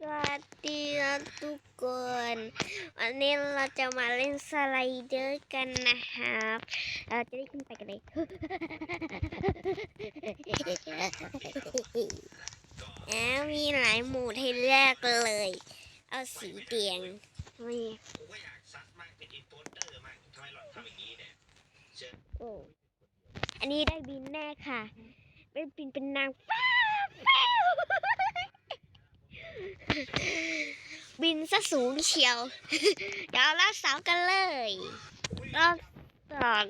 สวัสดีทุกคน วันนี้เราจะมาเล่นสไลเดอร์กันนะครับเราจะได้ขึ้นไปกันเลยแอบมีหลายหมูดให้เลือกเลย เอาสีแดงนี่ผมก็อยากซัดมากเตอร์มากทำไมหล่อนทำอย่างนี้เนี่ยเชิญโอ้อันนี้ได้บินแน่ค่ะ เป็นบินเป็นนางฟ้าแฟ้ว บินซะสูงเชียว เดี๋ยวเราสาวกันเลยเราสอน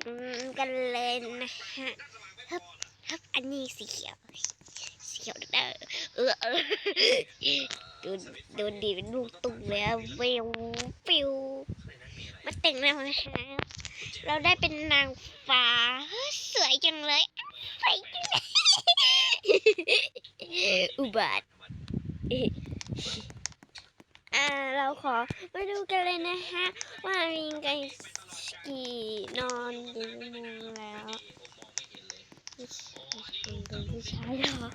กันเลยนะฮะฮึบฮึบอันนี้สีเขียว สีเขียวเด้อเออเออโดนโดนดีเป็นลูกตุ้มแล้ววิวปิวมาแต่งแล้วนะครับเราได้เป็นนางฟ้าเฮ้ยสวยจังเลยสวยจังเลยอุบัติ อ่าเราขอมาดูกันเลยนะฮะว่ามีกันกี่นอนกี่โมงแล้วเป็นผู้ชายเหรอ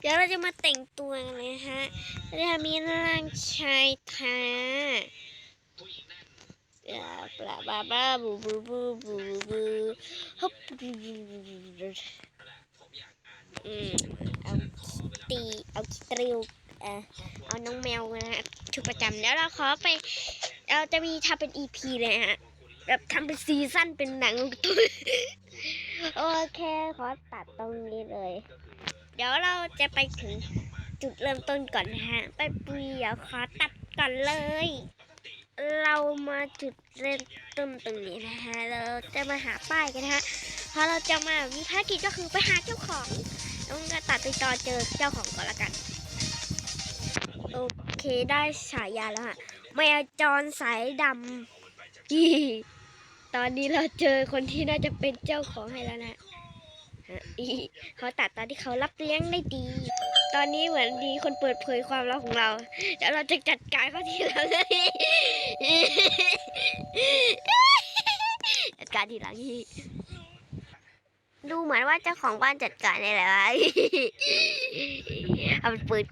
เดี๋ยวเราจะมาแต่งตัวกันเลยฮะเรามีร่างชายท้าบลาบลาบลาบาบูบูบูบูบูฮึบอืมเอาตีเอาตริวเออเอาน้องแมวนะฮะ ชุดประจำแล้วเราขอไป เราจะมีทำเป็น EP เลยฮะ แบบทำเป็นซีซั่นเป็นหนังตัวโอเคขอตัดตรงนี้เลย เดี๋ยวเราจะไปถึงจุดเริ่มต้นก่อนนะฮะ ไปปุยเดี๋ยวขอตัดก่อนเลย เรามาจุดเริ่มต้นตรงนี้นะฮะ เราจะมาหาป้ายกันนะฮะเพราะเราจะมามีภารกิจก็คือไปหาเจ้าของต้องตัดไปตอนเจอเจ้าของก่อนละกัน เคได้ฉายาแล้วฮะแมวจรสายดำยี่ตอนนี้เราเจอคนที่น่าจะเป็นเจ้าของให้แล้วนะฮะเขาตัดตอนที่เขารับเลี้ยงได้ดี ตอนนี้เหมือนมีคนเปิดเผยความลับของเราเดี๋ยวเราจะจัดการเขาทีหลังเลยจัดการทีหลังอีกดูเหมือนว่าเจ้าของบ้านจัดการได้แล้วะเอาไปเปิด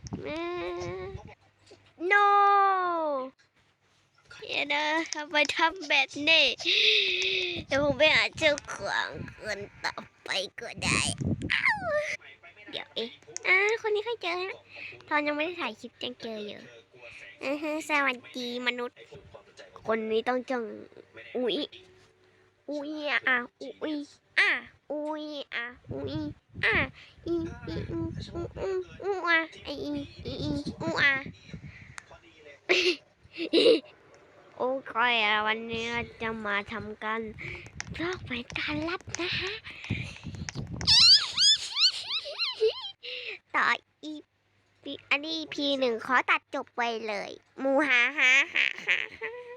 no อย่านะทำไมทำแบบนี้เดี๋ยวผมไปหาเจ้าของคนต่อไปก็ได้อ้าวเดี๋ยวเอ๊ะอ่าคนนี้เคยเจอฮะตอนยังไม่ได้ถ่ายคลิปยังเจออยู่อือฮึสวัสดีมนุษย์ คนนี้ต้องจังอุ้ยอุ้ยอะอุ้ยอะอุ้ยอะอุ้ยอะอีอีอูอูอูอูอะไออีอีอีอูอะ โอเคอะวันนี้จะมาทำการลอกแผนการลับนะฮะต่ออีพีอันนี้พีหนึ่งขอตัดจบไปเลย มูฮาฮาหาหาหา